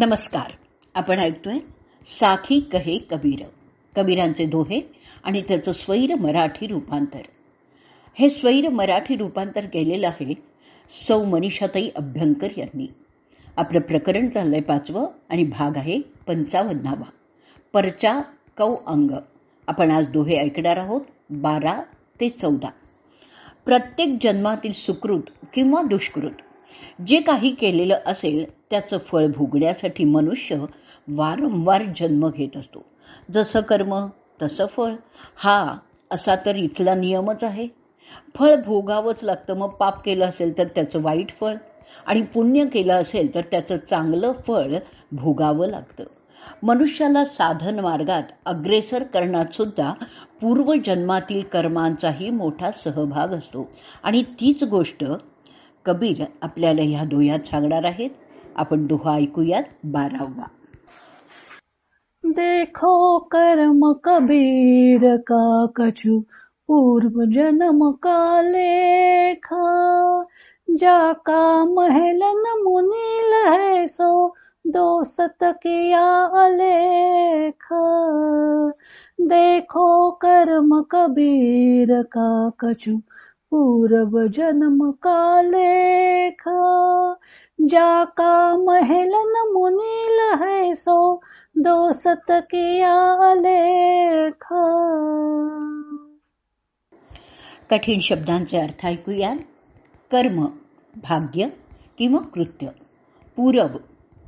नमस्कार. आपण ऐकतोय साखी कहे कबीर. कबीरांचे दोहे आणि त्याचं स्वैर मराठी रूपांतर. हे स्वैर मराठी रूपांतर केलेलं आहे सौ मनीषाताई अभ्यंकर यांनी. आपलं प्रकरण चाललंय पाचवं आणि भाग आहे पंचावन्नावा. परचा कौ अंग. आपण आज दोहे ऐकणार आहोत बारा ते चौदा. प्रत्येक जन्मातील सुकृत किंवा दुष्कृत जे काही केलेलं असेल त्याचं फळ भोगण्यासाठी मनुष्य वारंवार जन्म घेत असतो. जसं कर्म तसं फळ. हा असा तर इथला नियमच आहे. फळ भोगावंच लागतं. मग पाप केलं असेल तर त्याचं वाईट फळ आणि पुण्य केलं असेल तर त्याचं चांगलं फळ भोगावं लागतं. मनुष्याला साधन मार्गात अग्रेसर करण्यात सुद्धा पूर्वजन्मातील कर्मांचाही मोठा सहभाग असतो. आणि तीच गोष्ट कबीर आपल्याला ह्या दोह्यात सांगणार आहेत. आपण दोहा ऐकूयात बारावा. देखो कर्म कबीर का कछु, पूर्व जन्म का लेख. जाका महलन मुनील है सो दो सत किया अलेख. देखो कर्म कबीर का कछु पूर्व जन्म का जा जाका महलन मुनील है सो दो सत किया लेख। कठीण शब्दांचे अर्थ ऐकूया कर्म भाग्य किंवा कृत्य. पूरब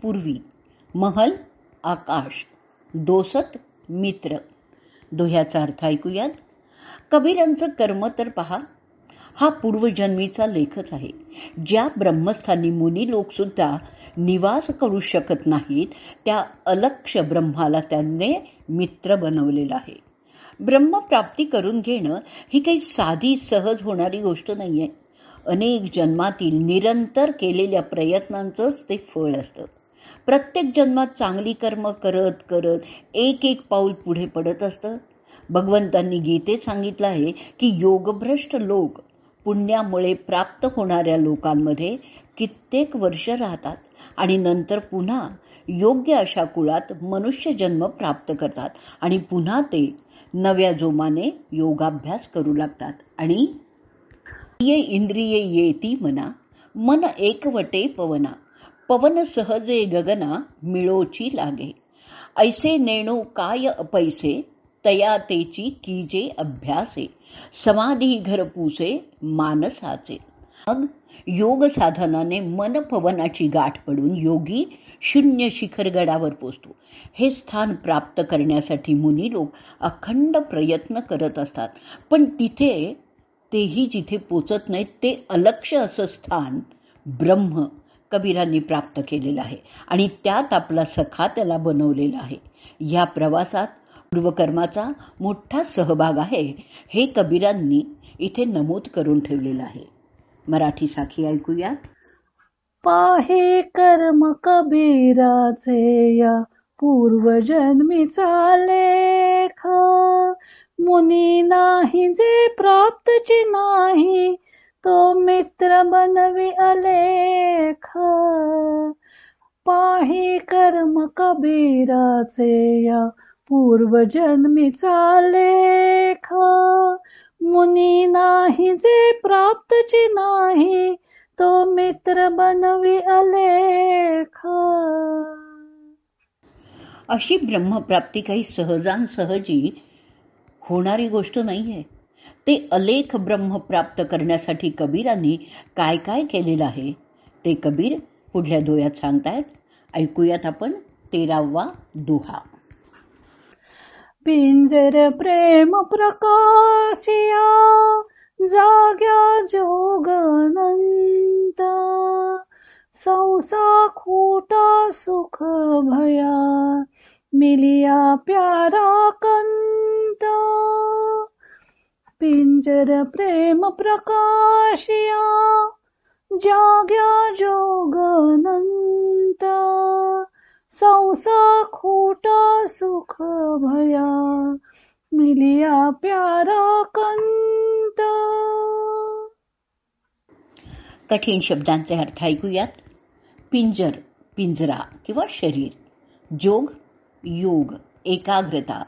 पूर्वी. महल आकाश. दोसत मित्र. दोह्याचा अर्थ ऐकूयात. कबीरांचं कर्म तर पहा. हा पूर्वजन्मीचा लेखच आहे. ज्या ब्रह्मस्थानी मुनी लोकसुद्धा निवास करू शकत नाहीत त्या अलक्ष ब्रह्माला त्यांनी मित्र बनवलेला आहे. ब्रह्मप्राप्ती करून घेणं ही काही साधी सहज होणारी गोष्ट नाही आहे अनेक जन्मातील निरंतर केलेल्या प्रयत्नांचंच ते फळ असतं. प्रत्येक जन्मात चांगली कर्म करत करत एक एक पाऊल पुढे पडत असतं. भगवंतांनी गीतेत सांगितलं आहे की योगभ्रष्ट लोक पुण्यामुळे प्राप्त होणाऱ्या लोकांमध्ये कित्येक वर्ष राहतात आणि नंतर पुन्हा योग्य अशा कुळात मनुष्य जन्म प्राप्त करतात आणि पुन्हा ते नव्या जोमाने योगाभ्यास करू लागतात. आणि ये इंद्रिये येती मना मन एकवटे पवना पवन सहजे गगना मिळोची लागे. ऐसे नेणो काय अपैसे तया तेची कीजे अभ्यासे समाधी घरपुसे मानसाचे. मग योग साधनाने मन पवनाची गाठ पडून योगी शून्य शिखर गडावर पोचतो. हे स्थान प्राप्त करण्यासाठी मुनी लोक अखंड प्रयत्न करत असतात. पण तिथे तेही जिथे पोचत नाहीत ते अलक्ष असं स्थान ब्रह्म कबीरांनी प्राप्त केलेलं आहे. आणि त्यात आपला सखा त्याला बनवलेला आहे. या प्रवासात पूर्वकर्माचा मोठा सहभाग आहे हे कबीरांनी इथे नमूद करून ठेवलेलं आहे. मराठी साखी ऐकूया. पाहे कर्म कबीराचे या पूर्वजन्मीचा लेख. मुनी नाही जे प्राप्तचे नाही तो मित्र बनवी अलेख. पाही कर्म कबीराचे या पूर्वजन्मीचा लेख. मुनी नाही जे प्राप्तचे नाही तो मित्र बनवी अलेख. अशी ब्रह्मप्राप्ती काही सहजांसहजी होणारी गोष्ट नाहीये. ते अलेख ब्रह्म प्राप्त करण्यासाठी कबीरांनी काय काय केलेलं आहे ते कबीर पुढल्या दोयात सांगतायत. ऐकूयात आपण तेरावा दोहा. पिंजर प्रेम प्रकाशिया जाग्या जोगनंत संसा खोटा सुख भया मिलिया प्यारा कंत. पिंजर प्रेम प्रकाशिया जाग्या जोगनंत. संसा खोटा सुख भया मिलिया प्यारा कंत कठीण शब्दांचे अर्थ ऐकूयात. पिंजर पिंजरा किंवा शरीर. जोग योग एकाग्रता.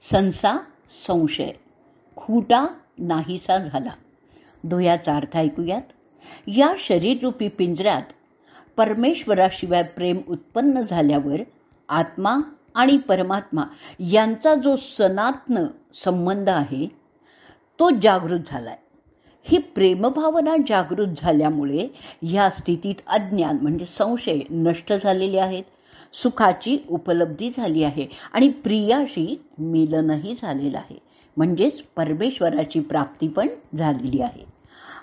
संसा संशय. खुटा नाहीसा झाला. दोयाचा अर्थ ऐकूयात. या शरीररूपी पिंजऱ्यात परमेश्वराशिवाय प्रेम उत्पन्न झाल्यावर आत्मा आणि परमात्मा यांचा जो सनातन संबंध आहे तो जागृत झाला आहे ही प्रेमभावना जागृत झाल्यामुळे ह्या स्थितीत अज्ञान म्हणजे संशय नष्ट झालेले आहेत सुखाची उपलब्धी झाली आहे आणि प्रियाशी मिलनही झालेलं आहे. म्हणजेच परमेश्वराची प्राप्ती पण झालेली आहे.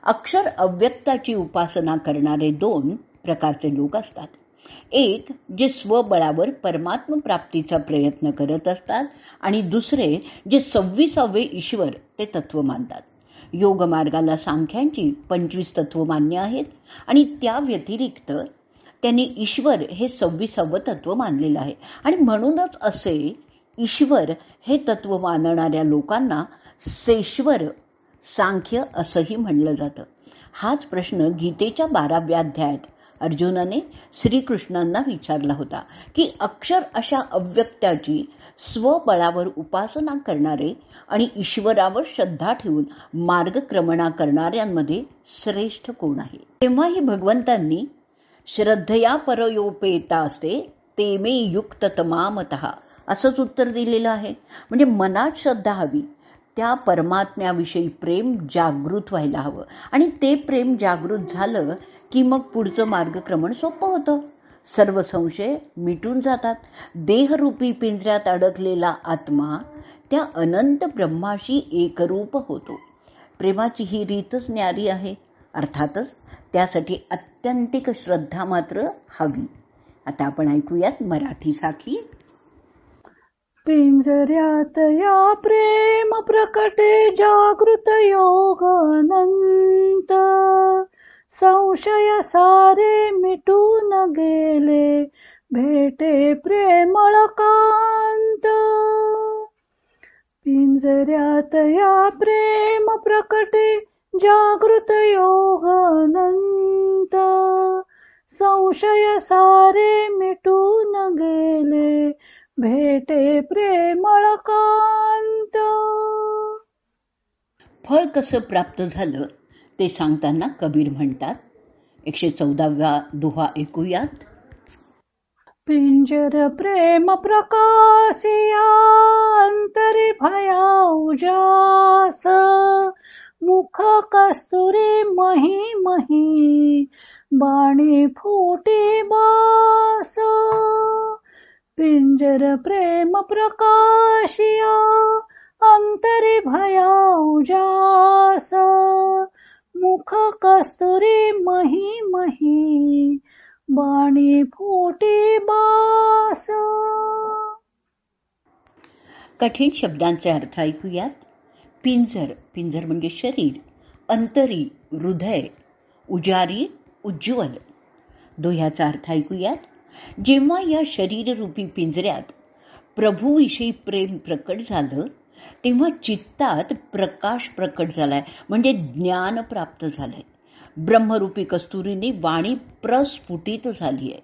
अक्षर अव्यक्ताची उपासना करणारे दोन प्रकारचे लोक असतात. एक जे स्वबळावर परमात्म प्राप्तीचा प्रयत्न करत असतात आणि दुसरे जे सव्वीसावे ईश्वर ते तत्व मानतात. योग मार्गाला सांख्यांची पंचवीस तत्व मान्य आहेत आणि त्या व्यतिरिक्त त्यांनी ईश्वर हे सव्वीसावं तत्व मानलेलं आहे. आणि म्हणूनच असे ईश्वर हे तत्व मानणाऱ्या लोकांना सेश्वर सांख्य असंही म्हणलं जातं. हाच प्रश्न गीतेच्या बाराव्या अध्यायात अर्जुनाने श्रीकृष्णांना विचारला होता की अक्षर अशा अव्यक्ताची स्वबळावर उपासना करणारे आणि ईश्वरावर श्रद्धा ठेवून मार्गक्रमणा करणाऱ्यांमध्ये श्रेष्ठ कोण आहे? तेव्हाही भगवंतांनी श्रद्धया परयोपेता ते मे युक्त तमामत असंच उत्तर दिलेलं आहे. म्हणजे मनात श्रद्धा हवी त्या परमात्म्याविषयी प्रेम जागृत व्हायला हवं. आणि ते प्रेम जागृत झालं की मग पुढचं मार्गक्रमण सोपं होतं. सर्व संशय मिटून जातात. देहरूपी पिंजऱ्यात अडकलेला आत्मा त्या अनंत ब्रह्माशी एकरूप होतो. प्रेमाची ही रीतच न्यारी आहे. अर्थातच त्यासाठी अत्यंतिक श्रद्धा मात्र हवी. आता आपण ऐकूयात मराठी साखी पिंजऱ्यात या प्रेम प्रकटे जागृत योग अनंत संशय सारे मिटून गेले. भेटे प्रेमळ कांत. पिंजऱ्यात या प्रेम प्रकटे जागृत योग अनंत संशय सारे मिटून गेले. भेटे प्रेमळ कांत. फळ कसं प्राप्त झालं? ते सांगताना कबीर म्हणतात एकशे चौदाव्या दुहा ऐकूयात. पिंजर प्रेम प्रकाशिया अंतरी भया उजास मुख कस्तुरी मही मही बाणी फुटी बास. पिंजर प्रेम प्रकाशिया अंतरी भया उजास मुख कस्तुरी मही मही बाणी फोटी बास. कठीण शब्दांचे अर्थ ऐकूयात. पिंजर पिंजर म्हणजे शरीर अंतरी हृदय उजारी उज्ज्वल. दोह्याचा अर्थ ऐकूयात. जेव्हा या शरीररूपी पिंजऱ्यात प्रभूविषयी प्रेम प्रकट झालं तेव्हा चित्तात प्रकाश प्रकट झालाय. म्हणजे ज्ञान प्राप्त झालंय. ब्रह्मरूपी कस्तुरीने वाणी प्रस्फुटित झाली आहे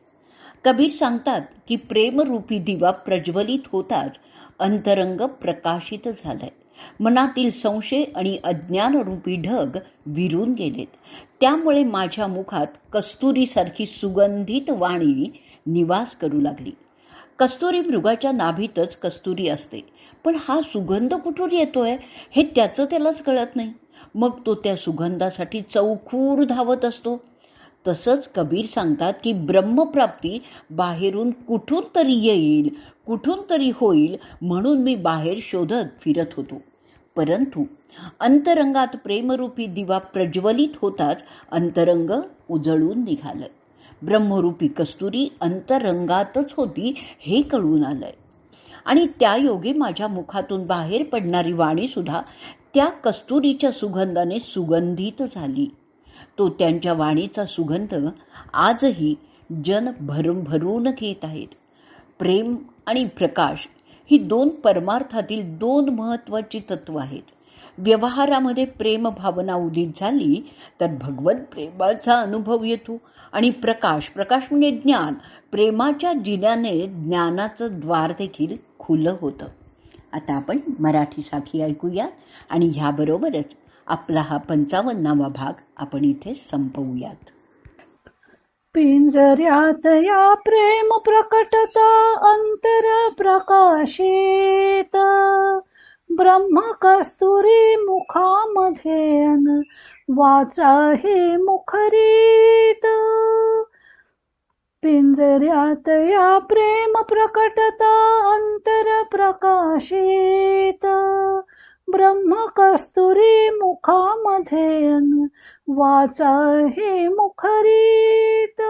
कबीर सांगतात की प्रेमरूपी दिवा प्रज्वलित होताच अंतरंग प्रकाशित झालाय. मनातील संशय आणि अज्ञानरूपी ढग विरून गेलेत. त्यामुळे माझ्या मुखात कस्तुरीसारखी सुगंधित वाणी निवास करू लागली. कस्तुरी मृगाच्या नाभीतच कस्तुरी असते. पण हा सुगंध कुठून येतोय हे त्याचं त्यालाच कळत नाही. मग तो त्या सुगंधासाठी चौखूर धावत असतो. तसंच कबीर सांगतात की ब्रह्मप्राप्ती बाहेरून कुठून तरी येईल कुठून तरी होईल म्हणून मी बाहेर शोधत फिरत होतो. परंतु अंतरंगात प्रेमरूपी दिवा प्रज्वलित होताच अंतरंग उजळून निघालं. ब्रह्मरूपी कस्तुरी अंतरंगातच होती हे कळून आलंय. आणि त्या योगे माझ्या मुखातून बाहेर पडणारी वाणी सुद्धा त्या कस्तुरीच्या सुगंधाने सुगंधित झाली. तो त्यांच्या वाणीचा सुगंध आजही जन भरून भरून घेत आहेत. प्रेम आणि प्रकाश ही दोन परमार्थातील दोन महत्वाची तत्व आहेत. व्यवहारामध्ये प्रेम भावना उदित झाली तर भगवत प्रेमाचा अनुभव येतो आणि प्रकाश प्रकाश म्हणजे ज्ञान प्रेमाच्या जिन्याने ज्ञानाचं द्वार देखील खुलं होतं. आता आपण मराठीसाठी ऐकूया आणि ह्याबरोबरच आपला हा पंचावन्नावा भाग आपण इथे संपवूयात. पिंजऱ्यात या प्रेम प्रकटता अंतर प्रकाशित. ब्रह्म कस्तुरी मुखामध्ये वाचा हे मुखरी. पिंजऱ्यात या प्रेम प्रकटता अंतर प्रकाशित। ब्रह्म कस्तुरी मुखामध्ये वाचा हे मुखरीत।